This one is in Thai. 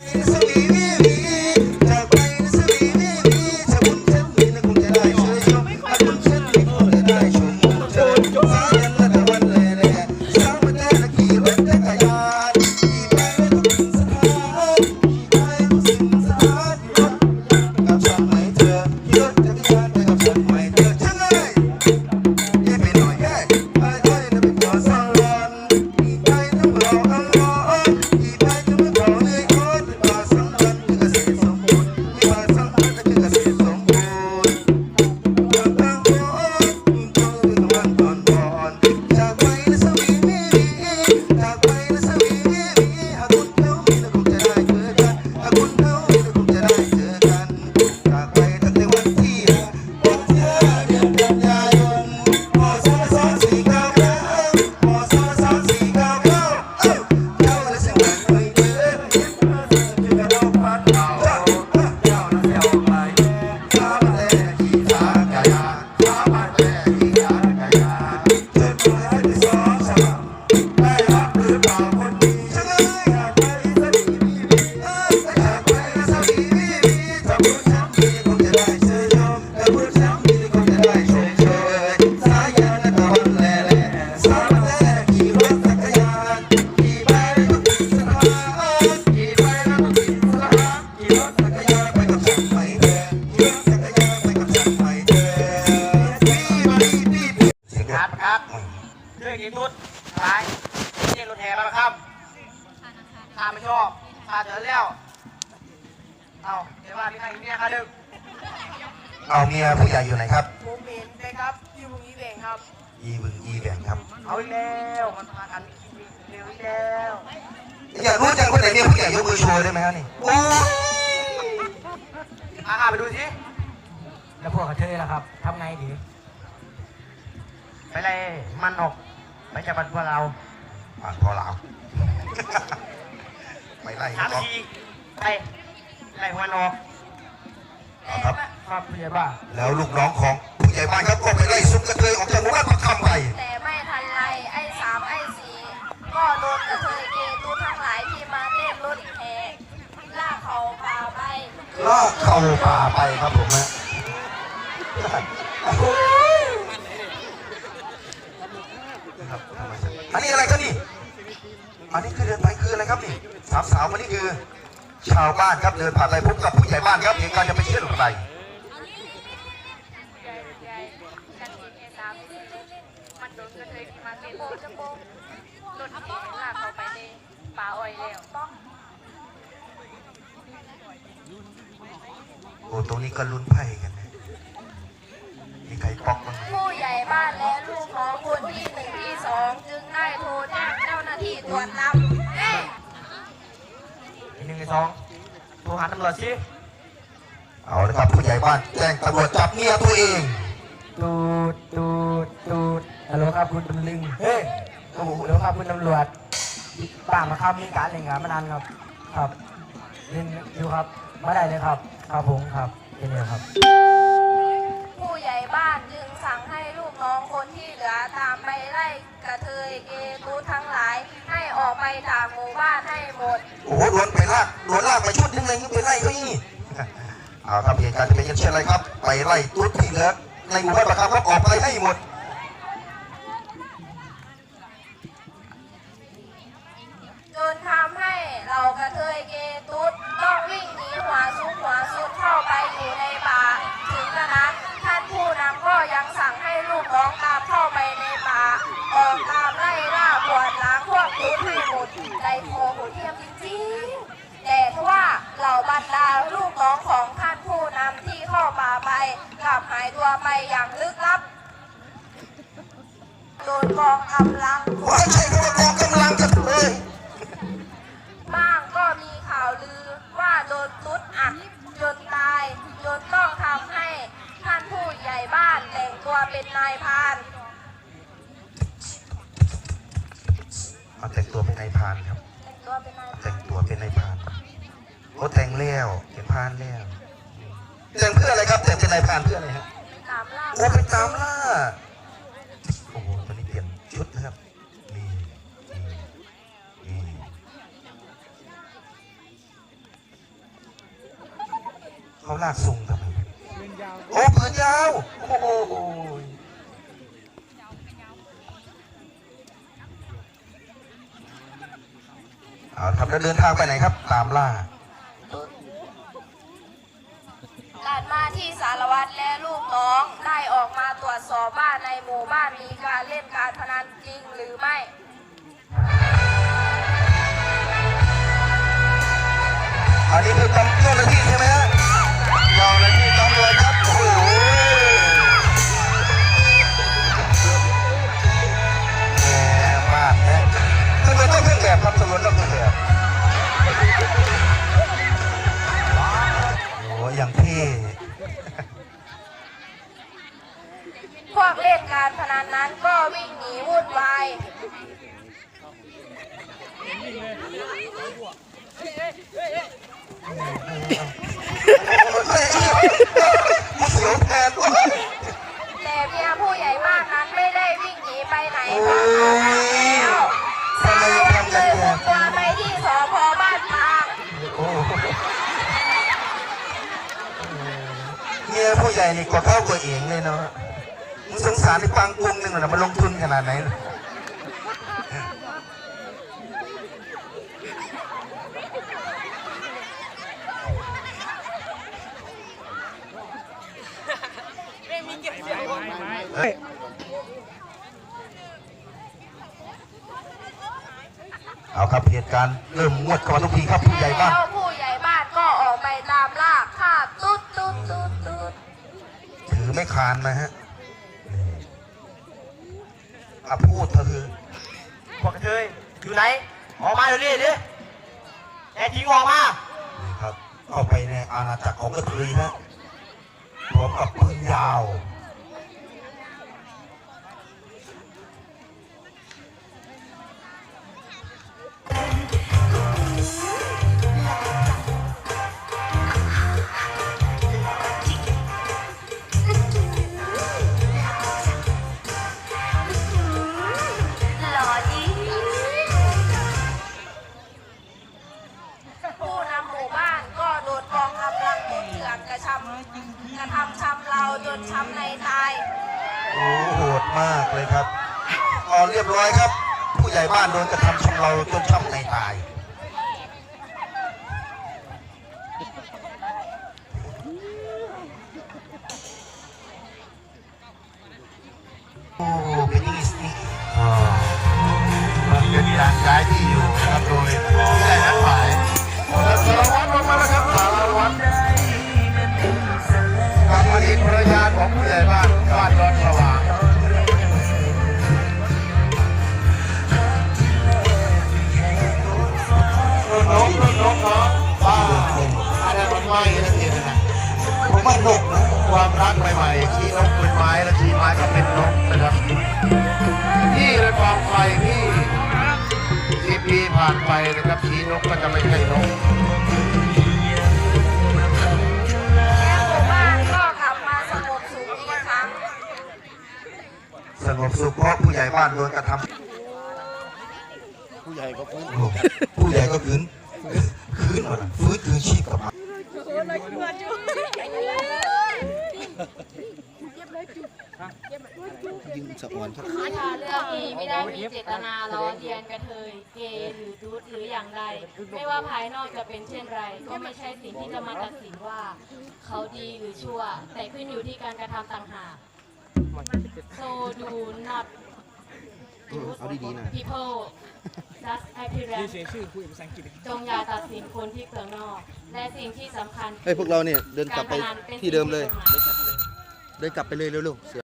ส เอาเดี๋ยวว่ามีใครอีกเนี่ยครับดึกเอาเมียผู้ใหญ่อยู่ไหนครับผมเห็นไปครับที่พรุ่งนี้เองครับ อีบึงอีแบ่งครับเอาอีกแล้วมันพากันเร็วอีกแล้วอยากรู้จังคนไหนเมียผู้ใหญ่ยกมือโชว์ได้ไหมครับนี่โอ้อาหาไปดูสิแล้วพวกกระเทยล่ะครับทำไงดี ไปเลยมันออกไปจากบ้านพวกเราอ่านพอลาวไปไล่สามก็ทีไป ไล่หัวนออกครับ ครับผู้ใหญ่บ้านแล้วลูกน้องของผู้ใหญ่บ้านครับก็ไปไล่ซุกกระเทยออกจากหมู่บ้านประคำไป แต่ไม่ทันไรไอ้สามไอ้สี่ก็โดนกระเทยเกตูทั้งหลายที่มาเต้นรถแห่ลากเขาป่าไปลากเข้าป่าไปครับผมฮะครับอันนี้อะไรครับนี่ อันนี้คือเดินไปคืออะไรครับนี่สามสาววันนี้คือ ชาวบ้านครับเดินผ่านไปพบกับผู้ใหญ่บ้านครับเหตุการณ์จะเป็นเช่นไรใหญ่ใหญ่กันทีเอสามมันโดนกระเทยที่มาเต้นโบจะโบรถแห่ลากเขาไปในป่าอ้อยแล้วโอ้ตรงนี้ก็ลุ้นไพ่กันนะมีใครป๊อกบ้างไหมผู้ใหญ่บ้านและลูกของคนที่หนึ่งที่สองจึงได้โทรแจ้งเจ้าหน้าที่ตรวจรับ สองโทรหาตำรวจสิเอาละครับผู้ใหญ่บ้านแจ้งตำรวจจับเมียตัวเอง ตูดตูดตูดฮัลโหลครับคุณตำลึงเฮ้ยโอ้โหฮัลโหลครับคุณตำรวจป่ามาครับมีการเล่นงานมานานครับ ครับเล่นอยู่ครับมาได้เลยครับ ครับผมครับเป็นเลยครับ ผู้ใหญ่บ้านจึงสั่งให้ลูกน้องคนที่เหลือตาม ออกไปจากหมู่บ้านให้หมด โอ้โหโดนไปลากโดนลากไปชุดนึงเลยไปไล่เขาอีกเอาครับเหตุการณ์จะเป็นเช่นไรครับ ไปไล่ตัวที่เหลือในหมู่บ้านประคำครับออกไปให้หมด โดนกองกำลัง ว่าใช่คำว่ากองกำลังกันเลย บ้างก็มีข่าวลือว่าโดนตุ๊ดอัดจนตายจนต้องทำให้ท่านผู้ใหญ่บ้านแต่งตัวเป็นนายพราน เอาแต่งตัวเป็นนายพรานครับ แต่งตัวเป็นนายพแต่รางนตัวเป็นนายพรานโอ้แต่งแล้วเป็นพรานแล้วแต่งเพื่ออะไรครับแต่งเป็นนายพรานเพื่ออะไรฮะตามล่าโอ้ไปตามล่า เขาลากซุงทำไมโอ้ปืนยาวโอ้โหเอาครับแล้วเดินทางไปไหนครับ ตามล่าลาดมาที่สารวัตรและลูกน้องได้ออกมาตรวจสอบว่าในหมู่บ้านมีการเล่นการพนันจริงหรือไม่อันนี้คือตำเจ้าหน้าที่ พวกเล่นการพนันนั้นก็วิ่งหนีวุ่นวายเฮ้ยมึงเสียวแทนด้วยแต่เมียผู้ใหญ่บ้านนั้นไม่ได้วิ่งหนีไปไหนเพราะเขารักแล้วสารวัตรเลยคุมตัวไปที่สพบ้านปางเมียผู้ใหญ่นี่กว่าเข้ากว่าเองเลยเนาะ สงสารในปังกุ้งหนึ่งน่ะมันลงทุนขนาดไหนน่ะเอาครับเหตุการณ์เริ่มงวดเข้ามาทุกทีครับผู้ใหญ่บ้าน แล้วผู้ใหญ่บ้านก็ออกไปตามล่าฆ่าตุ๊ดตุ๊ดตุ๊ดตุ๊ด ถือไม่คานนะฮะนี่ อะพูดเธอะพวกกระเทยอยู่ไหน ออกมาเดี๋ยวนี้ดิแน่จริงออกมานี่ครับเข้าไปในอาณาจักรของกระเทยฮะพร้อมกับปืนยาว มากเลยครับออเรียบร้อยครับ ผู้ใหญ่บ้านโดนกระทำชำเราจนช่ำในตาย ความรักใหม่ๆชี้นกเป็นไม้แล้วชี้ไม้ก็เป็นนกนะครับพี่และกองไฟพี่สิบปีผ่านไปนะครับชี้นกก็จะไม่ใช่นกแล้วหมู่บ้านก็กลับมาสงบสุขอีกครั้งสงบสุขเพราะผู้ใหญ่บ้านโดนกระทำผู้ใหญ่ก็ฟื้นผู้ใหญ่ก็ฟื้นฟื้นมาฟื้นคืนชีพกลับมา ค่ะเรื่องนี้ไม่ได้มีเจตนาล้อเลียนกระเทยเกย์หรือดูดหรืออย่างใดไม่ว่าภายนอกจะเป็นเช่นไร ก็ไม่ใช่สิ่งที่จะมาตัดสินว่า เขาดีหรือชั่ว แต่ขึ้นอยู่ที่การกระทำต่างหาก so do not judge people just appearance จงอย่าตัดสินคนที่เกินนอก และสิ่งที่สำคัญเฮ้ยพวกเราเนี่ยเดินกลับไปารพนันป็นที่เดิมเลยสิ่งผิกฎหาเดินกลับไปเลยเร็วๆเสือ